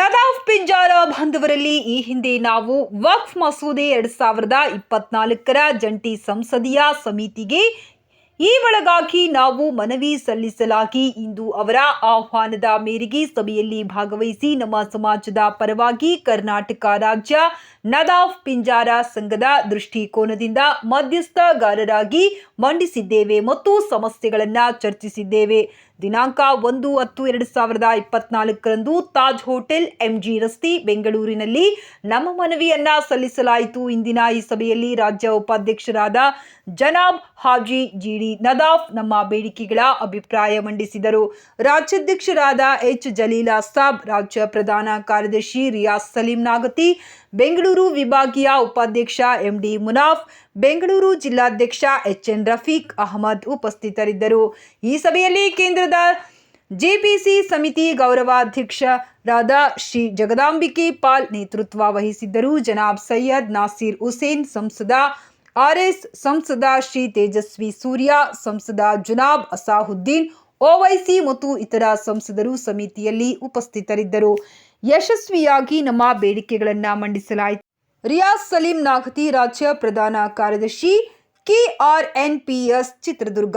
ಅವರಲ್ಲಿ ಈ ಹಿಂದೆ ನಾವು ವಕ್ಫ್ ಮಸೂದೆ ಎರಡ್ ಸಾವಿರದ ಇಪ್ಪತ್ನಾಲ್ಕರ ಜಂಟಿ ಸಂಸದೀಯ ಸಮಿತಿಗೆ ಈ ಒಳಗಾಗಿ ನಾವು ಮನವಿ ಸಲ್ಲಿಸಲಾಗಿ ಇಂದು ಅವರ ಆಹ್ವಾನದ ಮೇರೆಗೆ ಸಭೆಯಲ್ಲಿ ಭಾಗವಹಿಸಿ ನಮ್ಮ ಸಮಾಜದ ಪರವಾಗಿ ಕರ್ನಾಟಕ ರಾಜ್ಯ ನದಾಫ್ ಪಿಂಜಾರ ಸಂಘದ ದೃಷ್ಟಿಕೋನದಿಂದ ಮಧ್ಯಸ್ಥಗಾರರಾಗಿ ಮಂಡಿಸಿದ್ದೇವೆ ಮತ್ತು ಸಮಸ್ಯೆಗಳನ್ನು ಚರ್ಚಿಸಿದ್ದೇವೆ. ದಿನಾಂಕ ಒಂದು ಹತ್ತು ಎರಡು ಸಾವಿರದ ಇಪ್ಪತ್ನಾಲ್ಕರಂದು ತಾಜ್ ಹೋಟೆಲ್ ಎಂಜಿ ರಸ್ತೆ, ಬೆಂಗಳೂರಿನಲ್ಲಿ ನಮ್ಮ ಮನವಿಯನ್ನ ಸಲ್ಲಿಸಲಾಯಿತು. ಇಂದಿನ ಈ ಸಭೆಯಲ್ಲಿ ರಾಜ್ಯ ಉಪಾಧ್ಯಕ್ಷರಾದ ಜನಾಬ್ ಹಾಜಿ ಜಿಡಿ ನದಾಫ್ ನಮ್ಮ ಬೇಡಿಕೆಗಳ ಅಭಿಪ್ರಾಯ ಮಂಡಿಸಿದರು. ರಾಜ್ಯಾಧ್ಯಕ್ಷರಾದ ಎಚ್ ಜಲೀಲಾ ಸಾಬ್ ರಾಜ್ಯ ಪ್ರಧಾನ ಕಾರ್ಯದರ್ಶಿ ರಿಯಾಸ್ ಸಲೀಂ ನಾಗತಿ, ಬೆಂಗಳೂರು ವಿಭಾಗೀಯ ಉಪಾಧ್ಯಕ್ಷ ಎಂಡಿ ಮುನಾಫ್, ಬೆಂಗಳೂರು ಜಿಲ್ಲಾಧ್ಯಕ್ಷ ಎಚ್ ಎನ್ ರಫೀಕ್ ಅಹಮದ್ ಉಪಸ್ಥಿತರಿದ್ದರು. ಈ ಸಭೆಯಲ್ಲಿ ಕೇಂದ್ರದ ಜೆಪಿಸಿ ಸಮಿತಿ ಗೌರವಾಧ್ಯಕ್ಷರಾದ ಶ್ರೀ ಜಗದಾಂಬಿಕೆ ಪಾಲ್ ನೇತೃತ್ವ ವಹಿಸಿದ್ದರು. ಜನಾಬ್ ಸೈಯದ್, ನಾಸೀರ್ ಹುಸೇನ್, ಸಂಸದ ಆರ್ಎಸ್, ಸಂಸದ ಶ್ರೀ ತೇಜಸ್ವಿ ಸೂರ್ಯ, ಸಂಸದ ಜುನಾಬ್ ಅಸಾಹುದ್ದೀನ್ ಓವೈಸಿ ಮತ್ತು ಇತರ ಸಂಸದರು ಸಮಿತಿಯಲ್ಲಿ ಉಪಸ್ಥಿತರಿದ್ದರು. ಯಶಸ್ವಿಯಾಗಿ ನಮ್ಮ ಬೇಡಿಕೆಗಳನ್ನು ಮಂಡಿಸಲಾಯಿತು. ರಿಯಾಜ್ ಸಲೀಂ ನಾಗತಿ, ರಾಜ್ಯ ಪ್ರಧಾನ ಕಾರ್ಯದರ್ಶಿ ಕೆಆರ್ಎನ್ಪಿಎಸ್ ಚಿತ್ರದುರ್ಗ.